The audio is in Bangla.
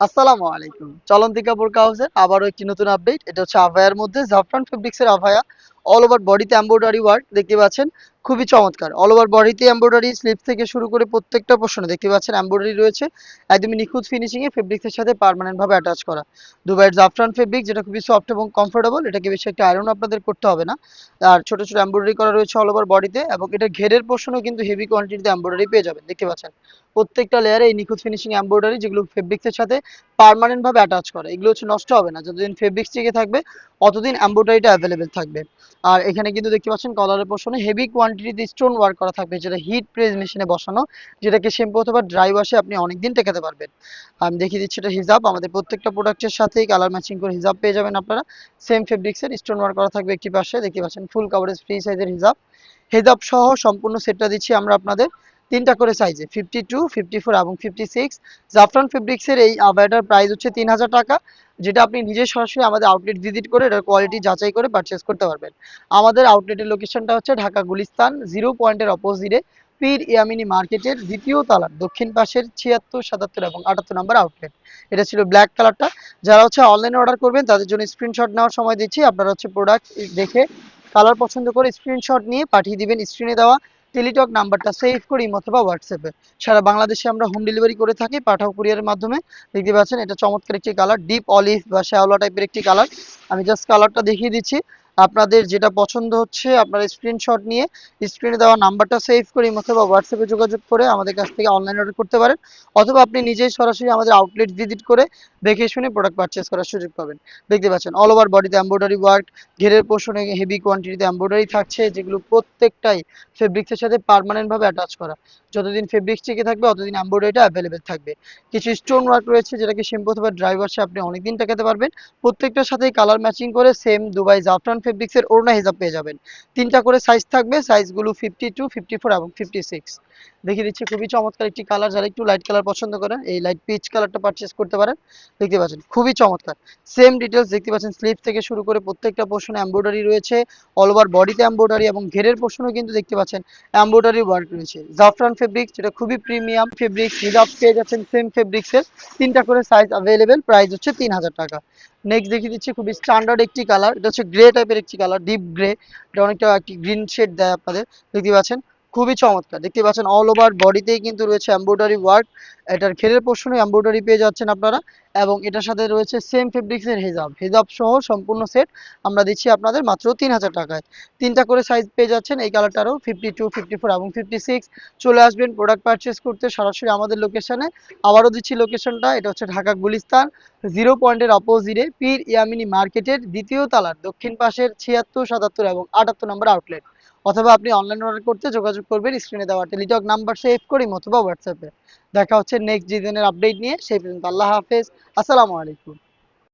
আসসালামু আলাইকুম। চলন্তিকা বোরকা হাউসের আবারও একটি নতুন আপডেট এটা হচ্ছে আভায়ার মধ্যে জাফরান ফেব্রিক্সের আভায়া অল ওভার বডিতে এমব্রয়ডারি ওয়ার্ক দেখতে পাচ্ছেন। খুবই চমৎকার। অল ওভার বডিতে এমব্রয়ডারি স্লিপ থেকে শুরু করে প্রত্যেকটা পোর্শনে দেখতে পাচ্ছেন এমব্রয়ডারি রয়েছে। একদমই নিখুঁত ফিনিশিং এ ফেব্রিক্সের সাথে পার্মানেন্ট ভাবে অ্যাটাচ করা। দুবাইয়ের জাফরান ফেব্রিক যেটা খুবই সফট এবং কমফোর্টেবল এটাকে বেশি একটা আয়রন আপনাদের করতে হবে না। আর ছোট ছোট এমব্রয়ডারি করা রয়েছে অল ওভার বডিতে এবং এটা ঘেরের পোর্শনও কিন্তু হেভি কোয়ান্টিটিতে এমব্রয়ডারি পেয়ে যাবেন। দেখতে পাচ্ছেন। প্রত্যেকটা লেয়ারে এই নিখুঁত ফিনিশিং এমব্রয়ডারি যেগুলো ফেব্রিক্সের সাথে পার্মানেন্ট ভাবে অ্যাটাচ করে, এগুলো হচ্ছে নষ্ট হবে না। যতদিন ফেব্রিক্স টিকে থাকবে, অতদিন এমব্রয়ডারিটা অ্যাভেলেবেল থাকবে। আর এখানে কিন্তু দেখতে পাচ্ছেন কলারের পোর্শনে হেভি কোয়ান্টিটিতে স্টোন ওয়ার্ক করা থাকবে, যেটা হিট প্রেস মেশিনে বসানো, যেটাকে শ্যাম্পু অথবা ড্রাই ওয়াশে আপনি অনেকদিন টেকাতে পারবেন। আমি দেখিয়ে দিচ্ছি এটা হিজাব, আমাদের প্রত্যেকটা প্রোডাক্টের সাথেই কালার ম্যাচিং করে হিজাব পেয়ে যাবেন আপনারা। সেম ফেব্রিক্সের স্টোন ওয়ার্ক করা থাকবে একটি পাশে, দেখতে পাচ্ছেন ফুল কাভারেজ ফ্রি সাইজের হিজাব। হিজাব সহ সম্পূর্ণ সেটটা দিচ্ছি আমরা আপনাদের। তিনটা করে সাইজে ফিফটি টু ফিফটি ফোর এবং ফিফটি সিক্স জাফরান ফেব্রিক্সের এই আবায়াটার প্রাইস হচ্ছে তিন হাজার টাকা, যেটা আপনি নিজে সরাসরি আমাদের আউটলেট ভিজিট করে এটার কোয়ালিটি যাচাই করে পারচেস করতে পারবেন। আমাদের আউটলেটের লোকেশনটা হচ্ছে ঢাকা গুলিস্তান জিরো পয়েন্টের অপোজিটে পীর ইয়ামিনী মার্কেটের দ্বিতীয় তালার দক্ষিণ পাশের ছিয়াত্তর, সাতাত্তর এবং আটাত্তর নম্বর আউটলেট এটা ছিল ব্ল্যাক কালারটা যারা হচ্ছে অনলাইনে অর্ডার করবেন, তাদের জন্য স্ক্রিনশট নেওয়ার সময় দিচ্ছি। আপনারা হচ্ছে প্রোডাক্ট দেখে কালার পছন্দ করে স্ক্রিনশট নিয়ে পাঠিয়ে দিবেন স্ক্রিনে দেওয়া টেলিটক নাম্বারটা সেভ করি অথবা হোয়াটসঅ্যাপে। সারা বাংলাদেশে আমরা হোম ডেলিভারি করে থাকি, পাঠাও কুরিয়ারের মাধ্যমে। দেখতে পাচ্ছেন, এটা চমৎকার একটি কালার ডিপ অলিভ বা শ্যাওলা টাইপের একটি কালার আমি জাস্ট কালারটা দেখিয়ে দিচ্ছি। আপনাদের যেটা পছন্দ হচ্ছে, আপনারা স্ক্রিনশট নিয়ে স্ক্রিনে দেওয়া নাম্বারটা সেভ করি অথবা হোয়াটসঅ্যাপে যোগাযোগ করে আমাদের কাছ থেকে অনলাইন অর্ডার করতে পারেন, অথবা আপনি নিজেই সরাসরি আমাদের আউটলেট ভিজিট করে দেখে শুনে প্রোডাক্ট পারচেস করার সুযোগ পাবেন। দেখতে পাচ্ছেন অল ওভার বডিতে এমব্রয়ডারি ওয়ার্ক ঘেরের পোর্শনে হেভি কোয়ান্টিটিতে এমব্রয়ডারি থাকছে, যেগুলো প্রত্যেকটাই ফেব্রিক্সের সাথে পার্মানেন্ট ভাবে অ্যাটাচ করা। যতদিন ফেব্রিক্স টিকে থাকবে ততদিন এমব্রয়ডারিটা অ্যাভেলেবেল থাকবে। কিছু স্টোন ওয়ার্ক রয়েছে, যেটাকে শ্যাম্পু অথবা ড্রাই ওয়াশে আপনি অনেকদিন টাকাতে পারবেন। প্রত্যেকটার সাথেই কালার ম্যাচিং করে সেম দুবাই জাফরান ফেব্রিক্সের ওড়না হিসাব পেয়ে যাবেন। তিনটা করে সাইজ থাকবে সাইজগুলো ফিফটি টু ফিফটি ফোর এবং ফিফটি সিক্স দেখিয়ে দিচ্ছি, খুবই চমৎকার একটি কালার যারা একটু লাইট কালার পছন্দ করেন, এই লাইট পিচ কালারটা পারচেস করতে পারেন, দেখতে পাচ্ছেন, খুবই চমৎকার। সেম ডিটেলস দেখতে পাচ্ছেন স্লিপ থেকে শুরু করে প্রত্যেকটা পোর্শনে এমব্রয়ডারি রয়েছে অল ওভার বডিতে এমব্রয়ডারি এবং ঘেরের পোর্শনও কিন্তু দেখতে পাচ্ছেন এমব্রয়ডারি ওয়ার্ক রয়েছে। জাফরান ফেব্রিক যেটা খুবই প্রিমিয়াম ফেব্রিক হিজাব পেয়ে যাচ্ছেন সেম ফেব্রিক্সের তিনটা করে সাইজ অ্যাভেলেবেল প্রাইস হচ্ছে তিন হাজার টাকা। নেক্সট দেখিয়ে দিচ্ছি খুবই স্ট্যান্ডার্ড একটি কালার এটা হচ্ছে গ্রে টাইপের একটি কালার ডিপ গ্রে এটা অনেকটা একটি গ্রিন শেড দেয় আপনাদের, দেখতে পাচ্ছেন? খুবই চমৎকার। দেখতে পাচ্ছেন অল ওভার বডিতেই কিন্তু রয়েছে এমব্রয়ডারি ওয়ার্ক এটার খেলের পোর্শনে এমব্রয়ডারি পেয়ে যাচ্ছেন আপনারা। এবং এটার সাথে রয়েছে সেম ফেব্রিক্সের হেজাব। হেজাব সহ সম্পূর্ণ সেট আমরা দিচ্ছি আপনাদের মাত্র তিন হাজার টাকায়। তিনটা করে সাইজ পেয়ে যাচ্ছেন। এই কালারটারও ফিফটি টু ফিফটি ফোর এবং ফিফটি সিক্স চলে আসবেন প্রোডাক্ট পারচেস করতে সরাসরি আমাদের লোকেশনে আবারও দিচ্ছি লোকেশনটা এটা হচ্ছে ঢাকা গুলিস্তান জিরো পয়েন্টের অপোজিটে পীর ইয়ামিনী মার্কেটের দ্বিতীয় তালার দক্ষিণ পাশের ছিয়াত্তর, সাতাত্তর এবং আটাত্তর নম্বর আউটলেট অথবা আপনি অনলাইন অর্ডার করতে যোগাযোগ করবেন স্ক্রিনে দেওয়া টেলিটক নাম্বার সেভ করি অথবা হোয়াটসঅ্যাপে দেখা হচ্ছে নেক্সট ডিজাইনের আপডেট নিয়ে। সেই পর্যন্ত আল্লাহ হাফেজ। আসসালামু আলাইকুম।